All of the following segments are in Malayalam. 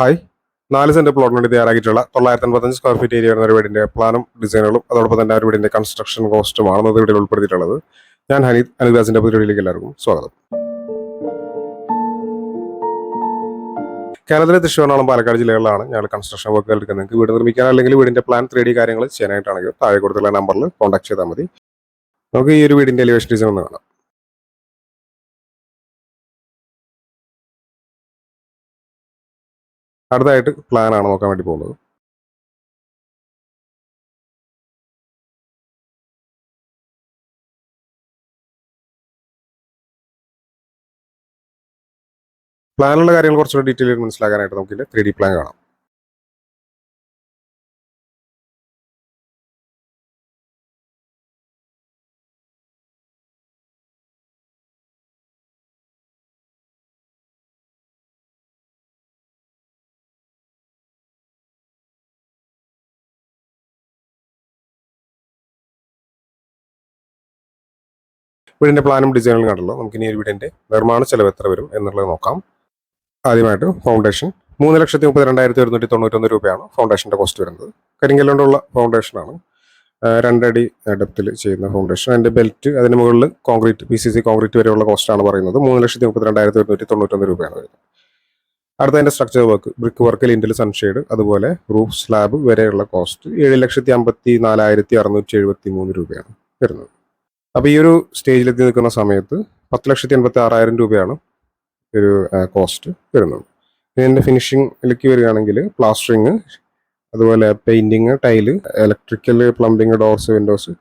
ഹായ്. നാല് സെന്റ് പ്ലോട്ടിന് വേണ്ടി തയ്യാറാക്കിയിട്ടുള്ള തൊള്ളായിരത്തി അൻപത്തഞ്ച് സ്ക്വയർ ഫീറ്റ് ഏരിയ വരുന്ന ഒരു വീടിന്റെ പ്ലാനും ഡിസൈനുകളും അതോടൊപ്പം തന്നെ ഒരു വീടിന്റെ കൺസ്ട്രക്ഷൻ കോസ്റ്റുമാണ് അത് ഇവിടെ ഉൾപ്പെടുത്തിയിട്ടുള്ളത്. ഞാൻ ഹനീത് അനുദാസിന്റെ പരിപാടിയിലേക്ക് എല്ലാവർക്കും സ്വാഗതം. കേരളത്തിലെ തൃശ്ശൂർണോളം പാലക്കാട് ജില്ലകളിലാണ് ഞങ്ങൾ കൺസ്ട്രക്ഷൻ വർക്കുകൾ എടുക്കുന്നത്. നിങ്ങൾക്ക് വീട് നിർമ്മിക്കാൻ അല്ലെങ്കിൽ വീടിന്റെ പ്ലാൻ ത്രീ ഡി കാര്യങ്ങൾ ചെയ്യാനായിട്ടാണെങ്കിൽ താഴെ കൊടുത്തുള്ള നമ്പറിൽ കോൺടാക്ട് ചെയ്താൽ മതി. നമുക്ക് ഈ ഒരു വീടിന്റെ എലിവേഷൻ ഡിസൈൻ ഒന്ന് കാണാം. അടുത്തായിട്ട് പ്ലാൻ ആണ് നോക്കാൻ വേണ്ടി പോകുന്നത്. പ്ലാനുള്ള കാര്യങ്ങൾ കുറച്ചുകൂടി ഡീറ്റെയിൽ മനസ്സിലാക്കാനായിട്ട് നമുക്കില്ല ത്രീ ഡി പ്ലാൻ കാണാം. വീടിന്റെ പ്ലാനും ഡിസൈനും കണ്ടല്ലോ. നമുക്ക് ഇനി ഒരു വീടിന്റെ നിർമ്മാണ ചെലവ് എത്ര വരും എന്നുള്ളത് നോക്കാം. ആദ്യമായിട്ട് ഫൗണ്ടേഷൻ മൂന്ന് ലക്ഷത്തി മുപ്പത്തി രണ്ടായിരത്തി ഒരുന്നൂറ്റി തൊണ്ണൂറ്റൊന്ന് രൂപയാണ് ഫൗണ്ടേഷന്റെ കോസ്റ്റ് വരുന്നത്. കരിങ്കല്ലുകൊണ്ടുള്ള ഫൗണ്ടേഷനാണ് രണ്ടടി ഡെപ്തിൽ ചെയ്യുന്ന ഫൗണ്ടേഷൻ അതിന്റെ ബെൽറ്റ് അതിന് മുകളിൽ concrete P C C concrete വരെയുള്ള കോസ്റ്റാണ് പറയുന്നത്. മൂന്ന് ലക്ഷത്തി മുപ്പത്തി രണ്ടായിരത്തി ഒരുന്നൂറ്റി തൊണ്ണൂറ്റൊന്ന് രൂപയാണ് വരുന്നത്. അടുത്ത അതിന്റെ structure work brick work lintel sunshade അതുപോലെ റൂഫ് സ്ലാബ് വരെയുള്ള കോസ്റ്റ് ഏഴ് ലക്ഷത്തി അമ്പത്തി നാലായിരത്തി അറുന്നൂറ്റി എഴുപത്തി മൂന്ന് രൂപയാണ് വരുന്നത്. അപ്പൊ ഈ ഒരു സ്റ്റേജിലെത്തി നിൽക്കുന്ന സമയത്ത് പത്ത് ലക്ഷത്തി എൺപത്തി ആറായിരം രൂപയാണ് ഒരു കോസ്റ്റ് വരുന്നത്. ഇതിന്റെ ഫിനിഷിംഗിലേക്ക് വരികയാണെങ്കിൽ പ്ലാസ്റ്ററിങ് അതുപോലെ painting tile electrical plumbing doors windows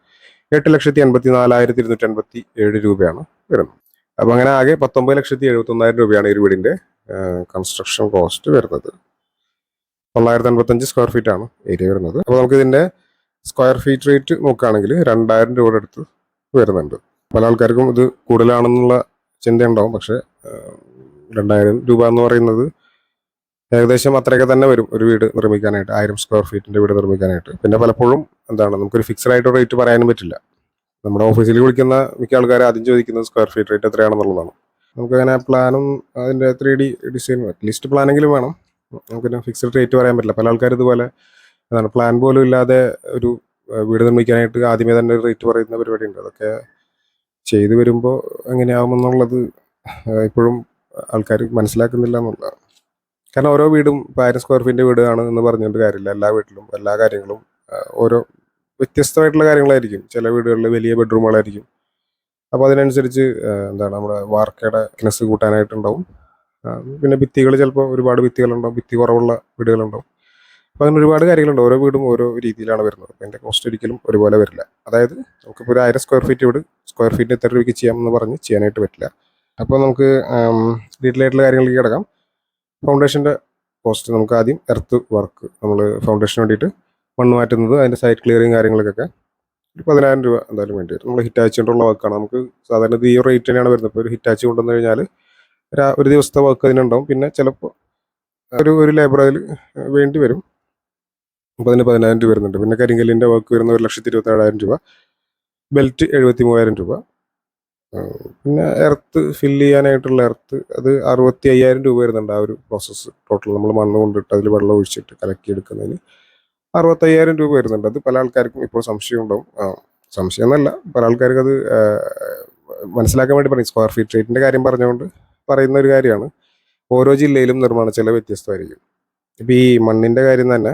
എട്ട് ലക്ഷത്തി എൺപത്തി നാലായിരത്തി ഇരുന്നൂറ്റി എൺപത്തി ഏഴ് രൂപയാണ് വരുന്നത്. അപ്പൊ അങ്ങനെ ആകെ പത്തൊമ്പത് ലക്ഷത്തി എഴുപത്തി ഒന്നായിരം രൂപയാണ് ഈ വീടിന്റെ കൺസ്ട്രക്ഷൻ കോസ്റ്റ് വരുന്നത്. തൊള്ളായിരത്തി അൻപത്തഞ്ച് സ്ക്വയർ ഫീറ്റ് ആണ് ഏരിയ വരുന്നത്. അപ്പോൾ നമുക്ക് ഇതിന്റെ സ്ക്വയർ ഫീറ്റ് റേറ്റ് നോക്കുകയാണെങ്കിൽ രണ്ടായിരം രൂപയുടെ അടുത്ത് വരുന്നുണ്ട്. പല ആൾക്കാർക്കും ഇത് കൂടുതലാണെന്നുള്ള ചിന്തയുണ്ടാവും. പക്ഷെ രണ്ടായിരം രൂപ എന്ന് പറയുന്നത് ഏകദേശം അത്രയൊക്കെ തന്നെ വരും ഒരു വീട് നിർമ്മിക്കാനായിട്ട്. ആയിരം സ്ക്വയർ ഫീറ്റിന്റെ വീട് നിർമ്മിക്കാനായിട്ട്. പിന്നെ പലപ്പോഴും എന്താണ് നമുക്കൊരു ഫിക്സഡ് ആയിട്ട് റേറ്റ് പറയാനും പറ്റില്ല. നമ്മുടെ ഓഫീസിൽ വിളിക്കുന്ന മിക്ക ആൾക്കാർ ആദ്യം ചോദിക്കുന്നത് സ്ക്വയർ ഫീറ്റ് റേറ്റ് എത്രയാണെന്നുള്ളതാണ്. നമുക്ക് അങ്ങനെ പ്ലാനും അതിന്റെ three D design at least പ്ലാനെങ്കിലും വേണം. നമുക്കിന് ഫിക്സഡ് റേറ്റ് പറയാൻ പറ്റില്ല. പല ആൾക്കാർ ഇതുപോലെ എന്താണ് പ്ലാൻ പോലും ഇല്ലാതെ ഒരു വീട് നിർമ്മിക്കാനായിട്ട് ആദ്യമേ തന്നെ റേറ്റ് പറയുന്ന പരിപാടി ഉണ്ട് അതൊക്കെ ചെയ്തു വരുമ്പോൾ എങ്ങനെയാവുമെന്നുള്ളത് ഇപ്പോഴും ആൾക്കാർ മനസ്സിലാക്കുന്നില്ല എന്നുള്ളതാണ്. കാരണം ഓരോ വീടും ഇപ്പോൾ ആയിരം സ്ക്വയർ ഫീറ്റിന്റെ വീടാണ് എന്ന് പറഞ്ഞുകൊണ്ട് കാര്യമില്ല. എല്ലാ വീട്ടിലും എല്ലാ കാര്യങ്ങളും ഓരോ വ്യത്യസ്തമായിട്ടുള്ള കാര്യങ്ങളായിരിക്കും. ചില വീടുകളിൽ വലിയ ബെഡ്റൂമുകളായിരിക്കും അപ്പോൾ അതിനനുസരിച്ച് എന്താണ് നമ്മുടെ വാർക്കയുടെ ഫിറ്റ്നസ് കൂട്ടാനായിട്ടുണ്ടാവും. പിന്നെ ഭിത്തികൾ ചിലപ്പോൾ ഒരുപാട് ഭിത്തികളുണ്ടാവും. ഭിത്തി കുറവുള്ള വീടുകളുണ്ടാവും. അപ്പോൾ അങ്ങനെ ഒരുപാട് കാര്യങ്ങളുണ്ട്. ഓരോ വീടും ഓരോ രീതിയിലാണ് വരുന്നത്. അതിന്റെ കോസ്റ്റ് ഒരിക്കലും ഒരുപോലെ വരില്ല. അതായത് നമുക്കിപ്പോൾ ഒരു ആയിരം സ്ക്വയർ ഫീറ്റ് വീട് സ്ക്വയർ ഫീറ്റിന് എത്ര രൂപയ്ക്ക് ചെയ്യാമെന്ന് പറഞ്ഞ് ചെയ്യാനായിട്ട് പറ്റില്ല. അപ്പോൾ നമുക്ക് ഡീറ്റെയിൽ ആയിട്ടുള്ള കാര്യങ്ങളിലേക്ക് കിടക്കാം. ഫൗണ്ടേഷന്റെ കോസ്റ്റ് നമുക്ക് ആദ്യം എർത്ത് വർക്ക് നമ്മൾ ഫൗണ്ടേഷന് വേണ്ടിയിട്ട് മണ്ണ് മാറ്റുന്നത് അതിന്റെ സൈറ്റ് ക്ലിയറിങ് കാര്യങ്ങൾക്കൊക്കെ ഒരു പതിനായിരം രൂപ എന്തായാലും വേണ്ടി വരും. നമ്മൾ ഹിറ്റാച്ച് കൊണ്ടുള്ള വർക്കാണ് നമുക്ക് സാധാരണ ഈ റേറ്റ് തന്നെയാണ് വരുന്നത്. ഇപ്പോൾ ഒരു ഹിറ്റാച്ച് കൊണ്ടുവന്നു കഴിഞ്ഞാൽ ഒരു ദിവസത്തെ വർക്ക് അതിനുണ്ടാവും. പിന്നെ ചിലപ്പോൾ ഒരു ഒരു ലേബർ അതിൽ വേണ്ടി വരും. അപ്പോൾ അതിന് പതിനായിരം രൂപ വരുന്നുണ്ട്. പിന്നെ കരിങ്കല്ലിന്റെ വർക്ക് വരുന്ന ഒരു ലക്ഷത്തി ഇരുപത്തേഴായിരം രൂപ. ബെൽറ്റ് എഴുപത്തി മൂവായിരം രൂപ. പിന്നെ എർത്ത് ഫില്ല് ചെയ്യാനായിട്ടുള്ള എർത്ത് അത് അറുപത്തി അയ്യായിരം രൂപ വരുന്നുണ്ട് ആ ഒരു പ്രോസസ്സ്. ടോട്ടൽ നമ്മൾ മണ്ണ് കൊണ്ടിട്ട് അതിൽ വെള്ളം ഒഴിച്ചിട്ട് കലക്കി എടുക്കുന്നതിന് അറുപത്തയ്യായിരം രൂപ വരുന്നുണ്ട്. അത് പല ആൾക്കാർക്കും ഇപ്പോൾ സംശയം ഉണ്ടാവും സംശയം എന്നല്ല. പല ആൾക്കാർക്ക് അത് മനസ്സിലാക്കാൻ വേണ്ടി പറയും. സ്ക്വയർ ഫീറ്റ് റേറ്റിന്റെ കാര്യം പറഞ്ഞുകൊണ്ട് പറയുന്ന ഒരു കാര്യമാണ്. ഓരോ ജില്ലയിലും നിർമ്മാണ ചെലവ് വ്യത്യസ്തമായിരിക്കും. ഇപ്പോൾ ഈ മണ്ണിന്റെ കാര്യം തന്നെ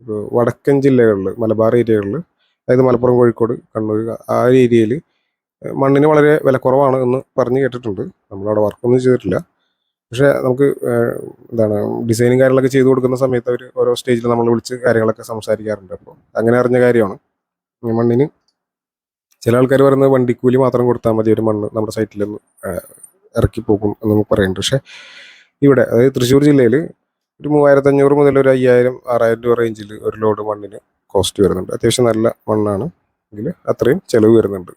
ഇപ്പോൾ വടക്കൻ ജില്ലകളിൽ മലബാർ ഏരിയകളിൽ അതായത് മലപ്പുറം കോഴിക്കോട് കണ്ണൂർ ആ ഒരു ഏരിയയിൽ മണ്ണിന് വളരെ വിലക്കുറവാണ് എന്ന് പറഞ്ഞ് കേട്ടിട്ടുണ്ട്. നമ്മളവിടെ വർക്കൊന്നും ചെയ്തിട്ടില്ല. പക്ഷേ നമുക്ക് എന്താണ് ഡിസൈനും കാര്യങ്ങളൊക്കെ ചെയ്തു കൊടുക്കുന്ന സമയത്ത് അവർ ഓരോ സ്റ്റേജിൽ നമ്മൾ വിളിച്ച് കാര്യങ്ങളൊക്കെ സംസാരിക്കാറുണ്ട്. അപ്പോൾ അങ്ങനെ അറിഞ്ഞ കാര്യമാണ്. മണ്ണിന് ചില ആൾക്കാർ പറയുന്നത് വണ്ടിക്കൂലി മാത്രം കൊടുത്താൽ മതി ഒരു മണ്ണ് നമ്മുടെ സൈറ്റിൽ ഇറക്കി പോകും എന്ന് പറയുന്നുണ്ട് പക്ഷേ ഇവിടെ അതായത് തൃശ്ശൂർ ജില്ലയിൽ ഒരു മൂവായിരത്തി അഞ്ഞൂറ് മുതൽ ഒരു അയ്യായിരം ആറായിരം രൂപ റേഞ്ചിൽ ഒരു ലോഡ് മണ്ണിന് കോസ്റ്റ് വരുന്നുണ്ട്. അത്യാവശ്യം നല്ല മണ്ണാണ്. ഇതിൽ അത്രയും ചിലവ് വരുന്നുണ്ട്.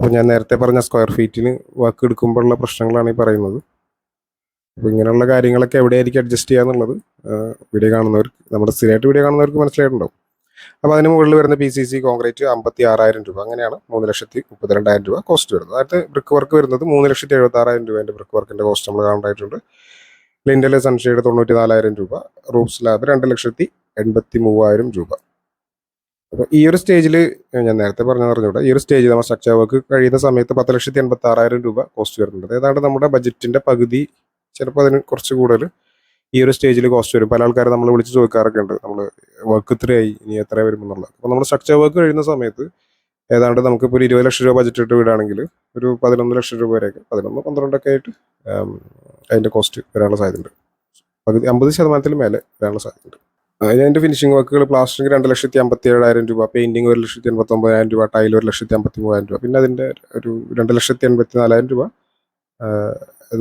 അപ്പോൾ ഞാൻ നേരത്തെ പറഞ്ഞ സ്ക്വയർ ഫീറ്റിന് വർക്ക് എടുക്കുമ്പോഴുള്ള പ്രശ്നങ്ങളാണ് ഈ പറയുന്നത്. അപ്പോൾ ഇങ്ങനെയുള്ള കാര്യങ്ങളൊക്കെ എവിടെയായിരിക്കും അഡ്ജസ്റ്റ് ചെയ്യാന്നുള്ളത് വീഡിയോ കാണുന്നവർക്ക് നമ്മുടെ സ്ഥിരമായിട്ട് വീഡിയോ കാണുന്നവർക്ക് മനസ്സിലായിട്ടുണ്ടാവും. അപ്പോൾ അതിന് മുകളിൽ വരുന്ന പി സി സി കോൺക്രീറ്റ് അമ്പത്തി ആറായിരം രൂപ. അങ്ങനെയാണ് മൂന്ന് ലക്ഷത്തി മുപ്പത്തിരണ്ടായിരം രൂപ കോസ്റ്റ് വരുന്നത്. അതായത് ബ്രിക്ക് വർക്ക് വരുന്നത് മൂന്ന് ലക്ഷത്തി എഴുപത്തി ആറായിരം രൂപേന്റെ ബ്രിക്ക് വർക്കിന്റെ കോസ്റ്റ് നമ്മൾ കാണേണ്ടതായിട്ടുണ്ട്. ലിൻഡൽ സൺഷെയ്ഡ് തൊണ്ണൂറ്റി നാലായിരം രൂപ റൂപ്സ് സ്ലാബ് രണ്ട് ലക്ഷത്തി എൺപത്തി മൂവായിരം രൂപ. അപ്പോൾ ഈ ഒരു സ്റ്റേജിൽ ഞാൻ നേരത്തെ പറഞ്ഞു പറഞ്ഞുകൂടെ ഈ ഒരു സ്റ്റേജിൽ നമ്മൾ സ്ട്രക്ചർ വർക്ക് കഴിയുന്ന സമയത്ത് പത്ത് ലക്ഷത്തി എൺപത്തി ആറായിരം രൂപ കോസ്റ്റ് വരുന്നുണ്ട്. ഏതാണ്ട് നമ്മുടെ ബജറ്റിന്റെ പകുതി ചിലപ്പോൾ അതിന് കുറച്ച് കൂടുതൽ ഈ ഒരു സ്റ്റേജിൽ കോസ്റ്റ് വരും. പല ആൾക്കാരും നമ്മൾ വിളിച്ച് ചോദിക്കാറൊക്കെ ഉണ്ട്. നമ്മൾ വർക്ക് ഇത്രയായി ഇനി എത്ര വരുമെന്നുള്ളത്. അപ്പോൾ നമ്മൾ സ്ട്രക്ചർ വർക്ക് കഴിയുന്ന സമയത്ത് ഏതാണ്ട് നമുക്കിപ്പോൾ ഒരു ഇരുപത് ലക്ഷം രൂപ ബജറ്റ് ഇട്ട് വീടാണെങ്കിൽ ഒരു പതിനൊന്ന് ലക്ഷം രൂപ വരെയൊക്കെ പതിനൊന്ന് പന്ത്രണ്ടൊക്കെ ആയിട്ട് അതിന്റെ കോസ്റ്റ് വരാനുള്ള സാധ്യതയുണ്ട്. പകുതി അമ്പത് ശതമാനത്തിൽ മേലെ വരാനുള്ള സാധ്യതയുണ്ട്. അതിന്റെ ഫിനിഷിംഗ് വർക്കുകൾ പ്ലാസ്റ്ററിംഗ് രണ്ട് ലക്ഷത്തി അമ്പത്തി ഏഴായിരം രൂപ പെയിന്റിംഗ് ഒരു ലക്ഷത്തി എൺപത്തി ഒമ്പതിനായിരം രൂപ ടൈൽ ഒരു ലക്ഷത്തി അമ്പത്തി മൂവായിരം രൂപ പിന്നെ അതിന്റെ ഒരു രണ്ട് ലക്ഷത്തി എൺപത്തി നാലായിരം രൂപ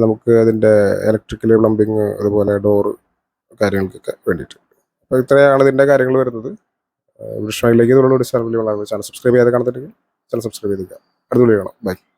നമുക്ക് അതിന്റെ ഇലക്ട്രിക്കൽ പ്ലംബിങ് അതുപോലെ ഡോറ് കാര്യങ്ങൾക്കൊക്കെ വേണ്ടിയിട്ട്. അപ്പോൾ ഇത്രയാണ് ഇതിന്റെ കാര്യങ്ങൾ വരുന്നത്. ഇതുള്ള ഒരു ചാനൽ ചാനൽ സബ്സ്ക്രൈബ് ചെയ്യാതെ കാണത്തില്ലെങ്കിൽ ചാനൽ സബ്സ്ക്രൈബ് ചെയ്തേക്കാം അടുത്ത വീഡിയോ കാണാം. ബൈ